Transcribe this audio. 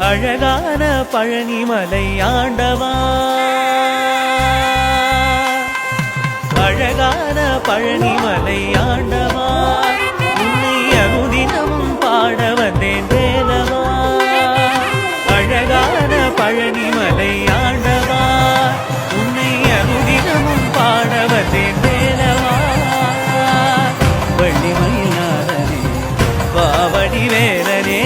அழகான பழனிமலை ஆண்டவா. அழகான பழனிமலை ஆண்டவா. உன்னை அனுதினமும் பாட வந்தேன் வேதவா அழகான பழனிமலை ஆண்டவா. உன்னை அனுதினமும் பாட வந்தேன் வேதவா வள்ளிமயிலாதனே பாவடி வேலனே.